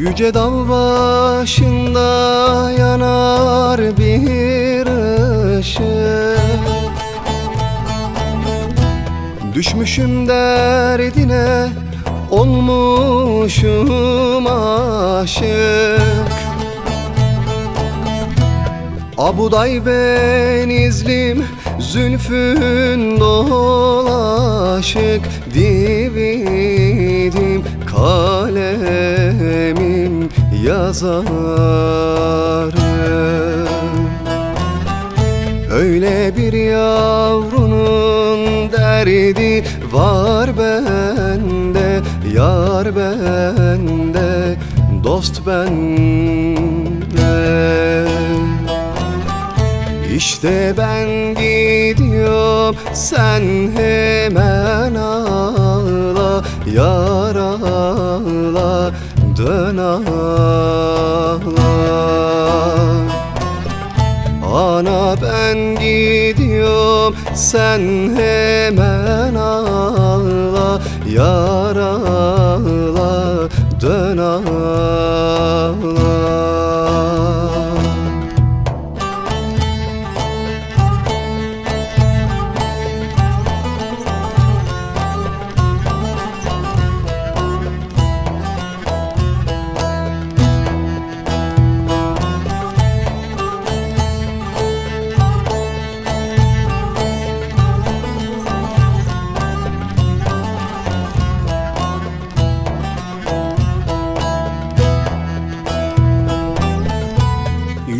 Yüce dağ başında yanar bir ışık. Düşmüşüm derdine olmuşum aşık. Abuday benizlim zülfün dolaşık Dividim yazarım Öyle bir yavrunun derdi var bende Yar bende, dost bende. İşte ben gidiyorum sen hemen ağla Yar ağla dön Ana ben gidiyorum sen hemen ağla. Yar ağla dön ağla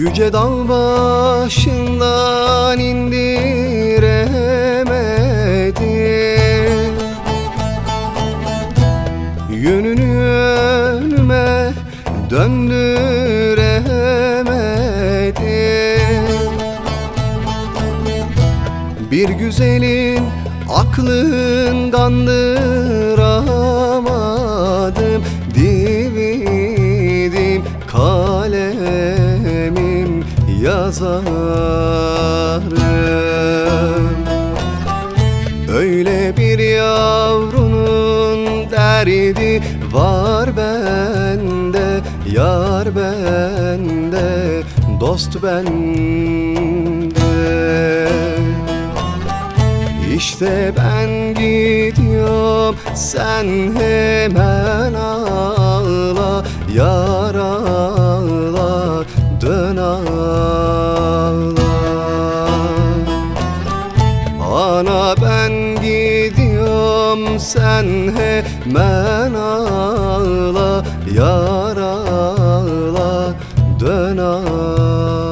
Yüce dağ başından indiremedim Yönünü önüme döndüremedim Bir güzelin aklındandır yazarım. Öyle bir yavrunun derdi var bende Yar bende, dost bende. İşte ben gidiyorum sen hemen ağla Yar Ağlam sen hemen ağla Yar ağla dön ağla.